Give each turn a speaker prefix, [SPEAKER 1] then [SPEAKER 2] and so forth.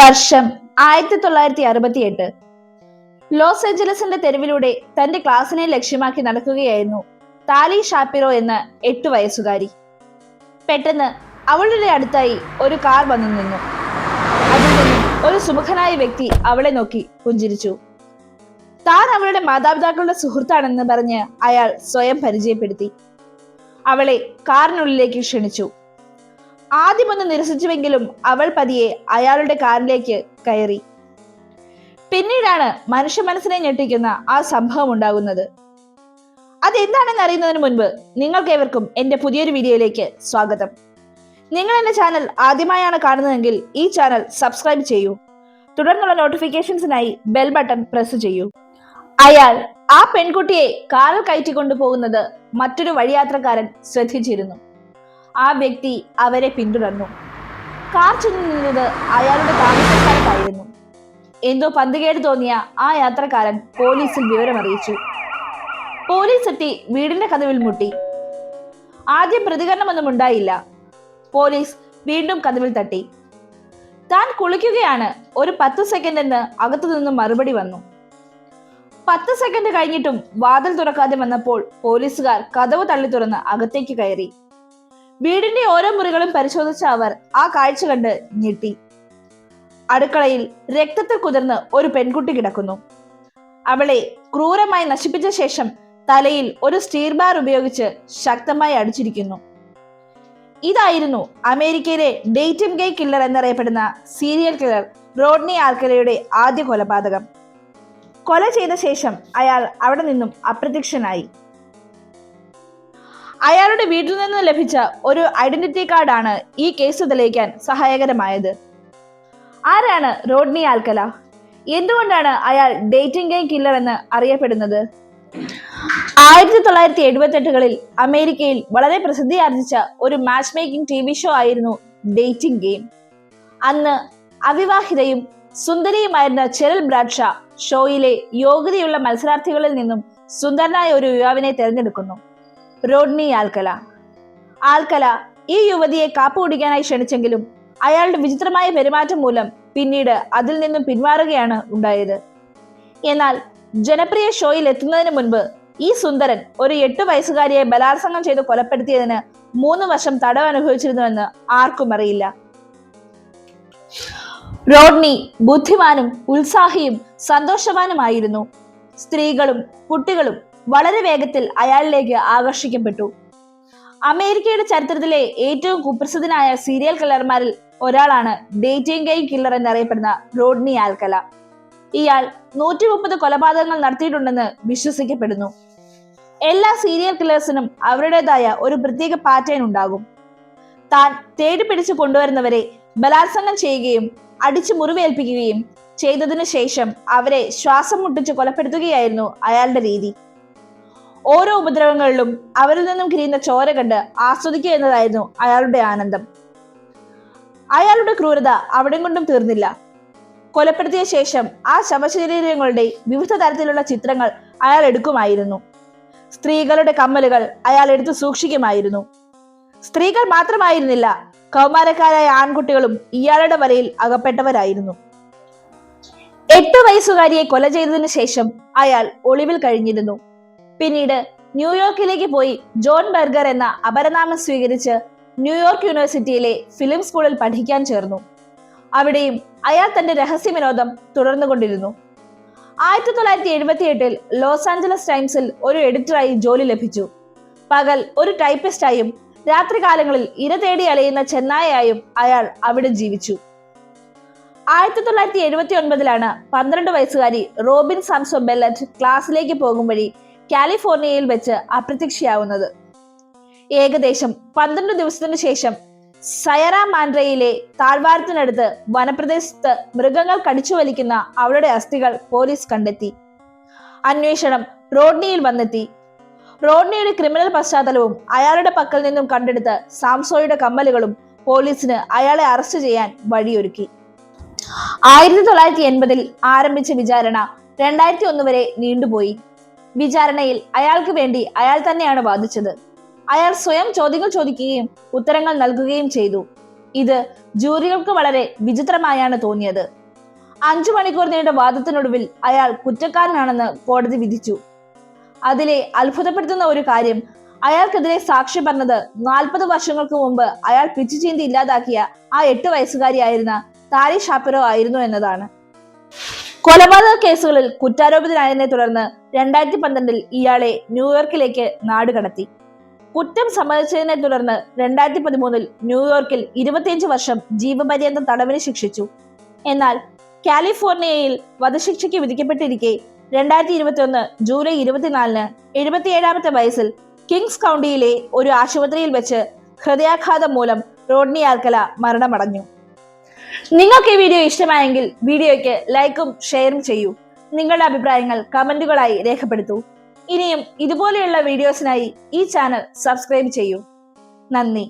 [SPEAKER 1] വർഷം ആയിരത്തി തൊള്ളായിരത്തി അറുപത്തി എട്ട് ലോസ് ഏഞ്ചലസിന്റെ തെരുവിലൂടെ തന്റെ ക്ലാസ്സിനെ ലക്ഷ്യമാക്കി നടക്കുകയായിരുന്നു താലി ഷാപ്പിറോ എന്ന എട്ടു വയസ്സുകാരി. പെട്ടെന്ന് അവളുടെ അടുത്തായി ഒരു കാർ വന്നു നിന്നു. അതിൽ ഒരു സുമുഖനായ വ്യക്തി അവളെ നോക്കി പുഞ്ചിരിച്ചു. താൻ അവളുടെ മാതാപിതാക്കളുടെ സുഹൃത്താണെന്ന് പറഞ്ഞ് അയാൾ സ്വയം പരിചയപ്പെടുത്തി. അവളെ കാറിനുള്ളിലേക്ക് ക്ഷണിച്ചു. ആദ്യമൊന്ന് നിരസിച്ചുവെങ്കിലും അവൾ പതിയെ അയാളുടെ കാറിലേക്ക് കയറി. പിന്നീടാണ് മനുഷ്യ മനസ്സിനെ ഞെട്ടിക്കുന്ന ആ സംഭവം ഉണ്ടാകുന്നത്. അതെന്താണെന്ന് അറിയുന്നതിന് മുൻപ് നിങ്ങൾക്കേവർക്കും എന്റെ പുതിയൊരു വീഡിയോയിലേക്ക് സ്വാഗതം. നിങ്ങൾ എന്റെ ചാനൽ ആദ്യമായാണ് കാണുന്നതെങ്കിൽ ഈ ചാനൽ സബ്സ്ക്രൈബ് ചെയ്യൂ. തുടർന്നുള്ള നോട്ടിഫിക്കേഷൻസിനായി ബെൽ ബട്ടൺ പ്രസ് ചെയ്യൂ. അയാൾ ആ പെൺകുട്ടിയെ കാറിൽ കയറ്റിക്കൊണ്ടു പോകുന്നത് മറ്റൊരു വഴിയാത്രക്കാരൻ ശ്രദ്ധിച്ചിരുന്നു. ആ വ്യക്തി അവരെ പിന്തുടർന്നു. കാർ ചെന്നു നിന്നത് അയാളുടെ താമസക്കാർക്കായിരുന്നു എന്തോ പന്തുകേട് തോന്നിയ ആ യാത്രക്കാരൻ പോലീസിൽ വിവരമറിയിച്ചു. പോലീസ് എത്തി വീടിന്റെ കഥവിൽ മുട്ടി. ആദ്യം പ്രതികരണമൊന്നും ഉണ്ടായില്ല. പോലീസ് വീണ്ടും കഥവിൽ തട്ടി. താൻ കുളിക്കുകയാണ്. ഒരു പത്ത് സെക്കൻഡ് എന്ന് അകത്തു നിന്നും മറുപടി വന്നു. പത്ത് സെക്കൻഡ് കഴിഞ്ഞിട്ടും വാതിൽ തുറക്കാതെ വന്നപ്പോൾ പോലീസുകാർ കഥവ് തള്ളി തുറന്ന് അകത്തേക്ക് കയറി. വീടിന്റെ ഓരോ മുറികളും പരിശോധിച്ച അവർ ആ കാഴ്ച കണ്ട് ഞെട്ടി. അടുക്കളയിൽ രക്തത്തിൽ കുതിർന്ന് ഒരു പെൺകുട്ടി കിടക്കുന്നു. അവളെ ക്രൂരമായി നശിപ്പിച്ച ശേഷം തലയിൽ ഒരു സ്റ്റീർ ബാർ ഉപയോഗിച്ച് ശക്തമായി അടിച്ചിരിക്കുന്നു. ഇതായിരുന്നു അമേരിക്കയിലെ ഡേറ്റിം ഗേ കില്ലർ എന്നറിയപ്പെടുന്ന സീരിയൽ കില്ലർ റോഡ്നി ആൽക്കലയുടെ ആദ്യ കൊലപാതകം. കൊല ചെയ്ത ശേഷം അയാൾ അവിടെ നിന്നും അപ്രത്യക്ഷനായി. അയാളുടെ വീട്ടിൽ നിന്ന് ലഭിച്ച ഒരു ഐഡന്റിറ്റി കാർഡാണ് ഈ കേസ് തെളിയിക്കാൻ സഹായകരമായത്. ആരാണ് റോഡ്നി ആൽക്കല? എന്തുകൊണ്ടാണ് അയാൾ ഡേറ്റിംഗ് ഗെയിം കില്ലർ എന്ന് അറിയപ്പെടുന്നത്? ആയിരത്തി തൊള്ളായിരത്തി എഴുപത്തെട്ടുകളിൽ അമേരിക്കയിൽ വളരെ പ്രസിദ്ധി ആർജിച്ച ഒരു match making T V show ആയിരുന്നു ഡേറ്റിംഗ് ഗെയിം. അന്ന് അവിവാഹിതയും സുന്ദരിയുമായിരുന്ന ചെറൽ ബ്രാഡ്ഷ ഷോയിലെ യോഗ്യതയുള്ള മത്സരാർത്ഥികളിൽ നിന്നും സുന്ദരനായ ഒരു യുവാവിനെ തിരഞ്ഞെടുക്കുന്നു. റോഡ്നി ആൽക്കല. ആൽക്കല ഈ യുവതിയെ കാപ്പു കുടിക്കാനായി ക്ഷണിച്ചെങ്കിലും അയാളുടെ വിചിത്രമായ പെരുമാറ്റം മൂലം പിന്നീട് അതിൽ നിന്നും പിന്മാറുകയാണ് ഉണ്ടായത്. എന്നാൽ ജനപ്രിയ ഷോയിൽ എത്തുന്നതിന് മുൻപ് ഈ സുന്ദരൻ ഒരു എട്ട് വയസ്സുകാരിയെ ബലാത്സംഗം ചെയ്ത് കൊലപ്പെടുത്തിയതിന് മൂന്ന് വർഷം തടവ് അനുഭവിച്ചിരുന്നുവെന്ന് ആർക്കും അറിയില്ല. റോഡ്നി ബുദ്ധിമാനും ഉത്സാഹിയും സന്തോഷവാനുമായിരുന്നു. സ്ത്രീകളും കുട്ടികളും വളരെ വേഗത്തിൽ അയാളിലേക്ക് ആകർഷിക്കപ്പെട്ടു. അമേരിക്കയുടെ ചരിത്രത്തിലെ ഏറ്റവും കുപ്രസിദ്ധനായ സീരിയൽ കില്ലർമാരിൽ ഒരാളാണ് ഡേറ്റിംഗ് ഗെയിം കില്ലർ എന്നറിയപ്പെടുന്ന റോഡ്നി ആൽക്കല ഇയാൾ നൂറ്റി മുപ്പത് കൊലപാതകങ്ങൾ നടത്തിയിട്ടുണ്ടെന്ന് വിശ്വസിക്കപ്പെടുന്നു. എല്ലാ സീരിയൽ കില്ലേഴ്സിനും അവരുടേതായ ഒരു പ്രത്യേക പാറ്റേൺ ഉണ്ടാകും. താൻ തേടി പിടിച്ചു കൊണ്ടുവരുന്നവരെ ബലാത്സംഗം ചെയ്യുകയും അടിച്ചു മുറിവേൽപ്പിക്കുകയും ചെയ്തതിനു ശേഷം അവരെ ശ്വാസം മുട്ടിച്ച് കൊലപ്പെടുത്തുകയായിരുന്നു അയാളുടെ രീതി. ഓരോ ഉപദ്രവങ്ങളിലും അവരിൽ നിന്നും കിരിയുന്ന ചോര കണ്ട് ആസ്വദിക്കുക എന്നതായിരുന്നു അയാളുടെ ആനന്ദം. അയാളുടെ ക്രൂരത അവിടെ കൊണ്ടും തീർന്നില്ല. കൊലപ്പെടുത്തിയ ശേഷം ആ ശവശരീരങ്ങളുടെ വിവിധ തരത്തിലുള്ള ചിത്രങ്ങൾ അയാൾ എടുക്കുമായിരുന്നു. സ്ത്രീകളുടെ കമ്മലുകൾ അയാൾ എടുത്തു സൂക്ഷിക്കുമായിരുന്നു. സ്ത്രീകൾ മാത്രമായിരുന്നില്ല കൗമാരക്കാരായ ആൺകുട്ടികളും ഇയാളുടെ വലയിൽ അകപ്പെട്ടവരായിരുന്നു. എട്ട് വയസ്സുകാരിയെ കൊല ചെയ്തതിനു ശേഷം അയാൾ ഒളിവിൽ കഴിഞ്ഞിരുന്നു. പിന്നീട് ന്യൂയോർക്കിലേക്ക് പോയി ജോൺ ബർഗർ എന്ന അപരനാമം സ്വീകരിച്ച് ന്യൂയോർക്ക് യൂണിവേഴ്സിറ്റിയിലെ ഫിലിം സ്കൂളിൽ പഠിക്കാൻ ചേർന്നു. അവിടെയും അയാൾ തന്റെ രഹസ്യ വിനോദം തുടർന്നുകൊണ്ടിരുന്നു ആയിരത്തി തൊള്ളായിരത്തി എഴുപത്തി എട്ടിൽ ലോസ് ആഞ്ചലസ് ടൈംസിൽ ഒരു എഡിറ്ററായി ജോലി ലഭിച്ചു. പകൽ ഒരു ടൈപ്പിസ്റ്റായും രാത്രികാലങ്ങളിൽ ഇര തേടി അലയുന്ന ചെന്നായയായും അയാൾ അവിടെ ജീവിച്ചു. ആയിരത്തി തൊള്ളായിരത്തി എഴുപത്തി ഒൻപതിലാണ് പന്ത്രണ്ട് വയസ്സുകാരി റോബിൻ സാംസോ ബെല്ലറ്റ് ക്ലാസ്സിലേക്ക് പോകും വഴി കാലിഫോർണിയയിൽ വെച്ച് അപ്രത്യക്ഷയാവുന്നത്. ഏകദേശം പന്ത്രണ്ട് ദിവസത്തിനു ശേഷം സയറ മാൻഡ്രയിലെ താഴ്വാരത്തിനടുത്ത് വനപ്രദേശത്ത് മൃഗങ്ങൾ കടിച്ചു വലിക്കുന്ന അവളുടെ അസ്ഥികൾ പോലീസ് കണ്ടെത്തി. അന്വേഷണം റോഡ്നിയിൽ വന്നെത്തി. റോഡ്നിയുടെ ക്രിമിനൽ പശ്ചാത്തലവും അയാളുടെ പക്കൽ നിന്നും കണ്ടെടുത്ത സാംസോയുടെ കമ്മലുകളും പോലീസിന് അയാളെ അറസ്റ്റ് ചെയ്യാൻ വഴിയൊരുക്കി. ആയിരത്തി തൊള്ളായിരത്തി എൺപതിൽ ആരംഭിച്ച വിചാരണ രണ്ടായിരത്തി ഒന്ന് വരെ നീണ്ടുപോയി. വിചാരണയിൽ അയാൾക്ക് വേണ്ടി അയാൾ തന്നെയാണ് വാദിച്ചത്. അയാൾ സ്വയം ചോദ്യങ്ങൾ ചോദിക്കുകയും ഉത്തരങ്ങൾ നൽകുകയും ചെയ്തു. ഇത് ജൂറികൾക്ക് വളരെ വിചിത്രമായാണ് തോന്നിയത്. അഞ്ചു മണിക്കൂർ നീണ്ട വാദത്തിനൊടുവിൽ അയാൾ കുറ്റക്കാരനാണെന്ന് കോടതി വിധിച്ചു. അതിലെ അത്ഭുതപ്പെടുത്തുന്ന ഒരു കാര്യം അയാൾക്കെതിരെ സാക്ഷി പറഞ്ഞത് നാൽപ്പത് വർഷങ്ങൾക്ക് മുമ്പ് അയാൾ പിച്ചു ചീന്തി ഇല്ലാതാക്കിയ ആ എട്ട് വയസ്സുകാരിയായിരുന്ന താരി ഷാപ്പിറോ ആയിരുന്നു എന്നതാണ്. കൊലപാതക കേസുകളിൽ കുറ്റാരോപിതനായതിനെ തുടർന്ന് രണ്ടായിരത്തി പന്ത്രണ്ടിൽ ഇയാളെ ന്യൂയോർക്കിലേക്ക് നാടുകടത്തി കുറ്റം സമ്മതിച്ചതിനെ തുടർന്ന് രണ്ടായിരത്തി പതിമൂന്നിൽ ന്യൂയോർക്കിൽ ഇരുപത്തിയഞ്ച് വർഷം ജീവപര്യന്തം തടവിന് ശിക്ഷിച്ചു. എന്നാൽ കാലിഫോർണിയയിൽ വധശിക്ഷയ്ക്ക് വിധിക്കപ്പെട്ടിരിക്കെ രണ്ടായിരത്തി ഇരുപത്തി ഒന്ന് ജൂലൈ ഇരുപത്തിനാലിന് എഴുപത്തിയേഴാമത്തെ വയസ്സിൽ കിങ്സ് കൗണ്ടിയിലെ ഒരു ആശുപത്രിയിൽ വെച്ച് ഹൃദയാഘാതം മൂലം റോഡ്നി ആൽക്കല മരണമടഞ്ഞു. നിങ്ങൾക്ക് ഈ വീഡിയോ ഇഷ്ടമായെങ്കിൽ വീഡിയോയ്ക്ക് ലൈക്കും ഷെയറും ചെയ്യൂ. നിങ്ങളുടെ അഭിപ്രായങ്ങൾ കമന്റുകളായി രേഖപ്പെടുത്തൂ. ഇനിയും ഇതുപോലെയുള്ള വീഡിയോസിനായി ഈ ചാനൽ സബ്സ്ക്രൈബ് ചെയ്യൂ. നന്ദി.